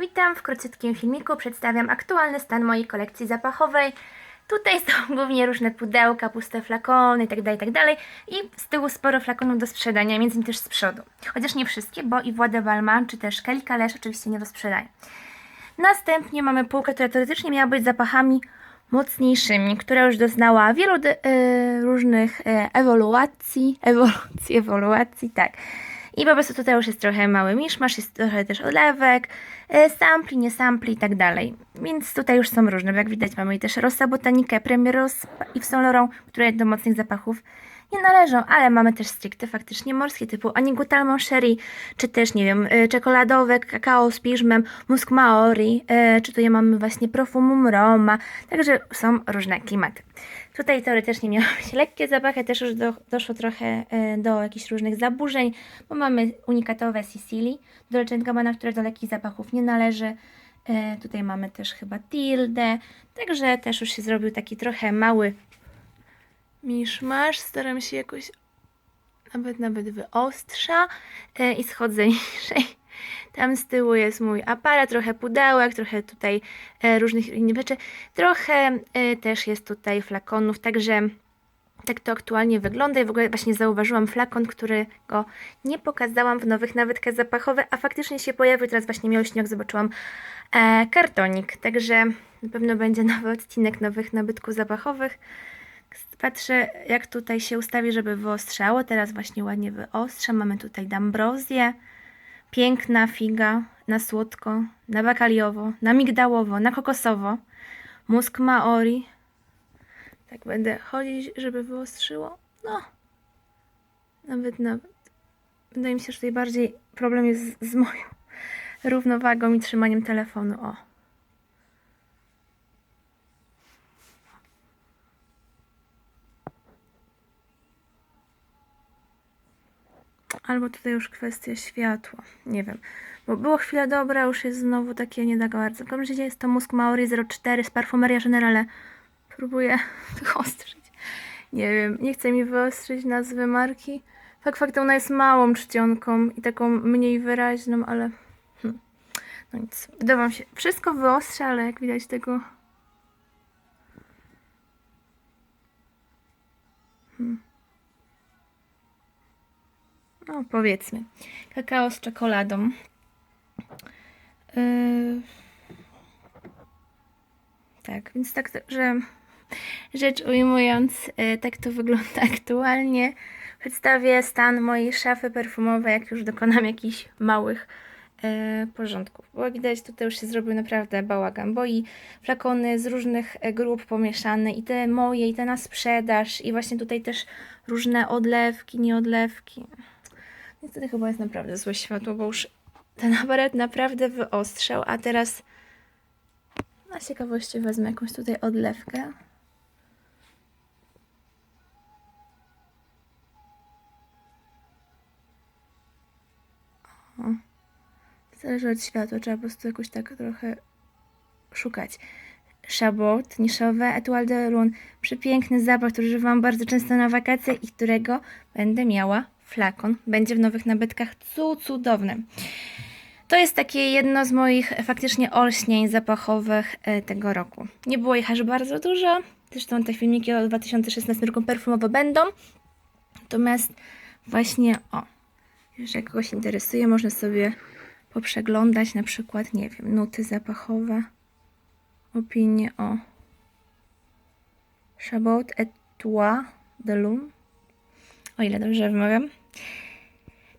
Witam w króciutkim filmiku. Przedstawiam aktualny stan mojej kolekcji zapachowej. Tutaj są głównie różne pudełka, puste flakony itd., itd. I z tyłu sporo flakonów do sprzedania, między innymi też z przodu. Chociaż nie wszystkie, bo i Władę Balmain czy też Kelly Kalesz oczywiście nie do sprzedania. Następnie mamy półkę, która teoretycznie miała być zapachami mocniejszymi, która już doznała wielu e, różnych e, ewoluacji, ewolucji, ewoluacji, tak. I po prostu tutaj już jest trochę mały miszmasz, jest trochę też olewek, e, sampli, nie sampli i tak dalej. Więc tutaj już są różne, jak widać mamy też Rosa Botanikę, Premier i w Laurent, które do mocnych zapachów nie należą, ale mamy też stricte faktycznie morskie typu Anigutal Moncherie, czy też, nie wiem, y, czekoladowe, kakao z piżmem, musk maori, y, czy tutaj mamy właśnie profumum Roma, także są różne klimaty. Tutaj teoretycznie miały być lekkie zapachy, też już do, doszło trochę y, do jakichś różnych zaburzeń, bo mamy unikatowe Sicilii, Dolce Gabbana, które do lekkich zapachów nie należy. Y, Tutaj mamy też chyba Tildę, także też już się zrobił taki trochę mały miszmasz. Staram się jakoś nawet nawet wyostrza e, i schodzę niżej. Tam z tyłu jest mój aparat, trochę pudełek, trochę tutaj e, różnych innych rzeczy. Trochę e, też jest tutaj flakonów, także tak to aktualnie wygląda i w ogóle właśnie zauważyłam flakon, którego nie pokazałam w nowych nawytkach zapachowych, a faktycznie się pojawił, teraz właśnie miał śnieg, zobaczyłam e, kartonik, także na pewno będzie nowy odcinek nowych nabytków zapachowych. Patrzę, jak tutaj się ustawi, żeby wyostrzało. Teraz właśnie ładnie wyostrza. Mamy tutaj dambrozję. Piękna figa na słodko, na bakaliowo, na migdałowo, na kokosowo. Musk maori. Tak będę chodzić, żeby wyostrzyło. No, nawet, nawet. Wydaje mi się, że tutaj bardziej problem jest z, z moją równowagą i trzymaniem telefonu. O. Albo tutaj już kwestia światła. Nie wiem. Bo było chwila dobra, już jest znowu takie nie tak bardzo. W każdym jest to Musk Maori 04 z Parfumeria Generale. Próbuję wyostrzyć. Nie wiem, nie chcę mi wyostrzyć nazwy marki. Fakt faktem ona jest małą czcionką i taką mniej wyraźną, ale hm. no nic. Wydawało się, wszystko wyostrza, ale jak widać tego no powiedzmy, kakao z czekoladą. Yy... Tak, więc tak, że rzecz ujmując, yy, tak to wygląda aktualnie. Przedstawię stan mojej szafy perfumowej, jak już dokonam jakichś małych yy, porządków. Bo jak widać, tutaj już się zrobił naprawdę bałagan, bo i flakony z różnych e, grup pomieszane, i te moje, i te na sprzedaż, i właśnie tutaj też różne odlewki, nieodlewki. Niestety chyba jest naprawdę złe światło, bo już ten aparat naprawdę wyostrzał, a teraz na ciekawości wezmę jakąś tutaj odlewkę. O. Zależy od światła, trzeba po prostu jakoś tak trochę szukać. Chabot, niszowe, Etoile de Rune. Przepiękny zapach, który używam bardzo często na wakacje i którego będę miała flakon. Będzie w nowych nabytkach cu cudownym. To jest takie jedno z moich faktycznie olśnień zapachowych e, tego roku. Nie było ich aż bardzo dużo. Zresztą te filmiki o 2016 roku perfumowe będą. Natomiast właśnie o, jeżeli kogoś interesuje, można sobie poprzeglądać na przykład, nie wiem, nuty zapachowe, opinie o Chabot Etoile de Lune. O ile dobrze wymawiam.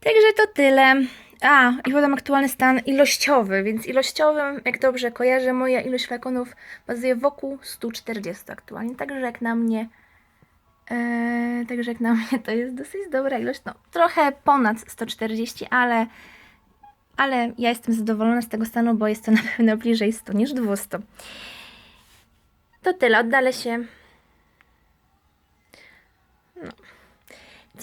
Także to tyle. A, i podam aktualny stan ilościowy, więc ilościowym, jak dobrze kojarzę, moja ilość flakonów bazuje wokół 140 aktualnie. Także jak na mnie, e, także jak na mnie to jest dosyć dobra ilość. No, trochę ponad 140, ale, ale ja jestem zadowolona z tego stanu, bo jest to na pewno bliżej 100 niż 200. To tyle, oddalę się.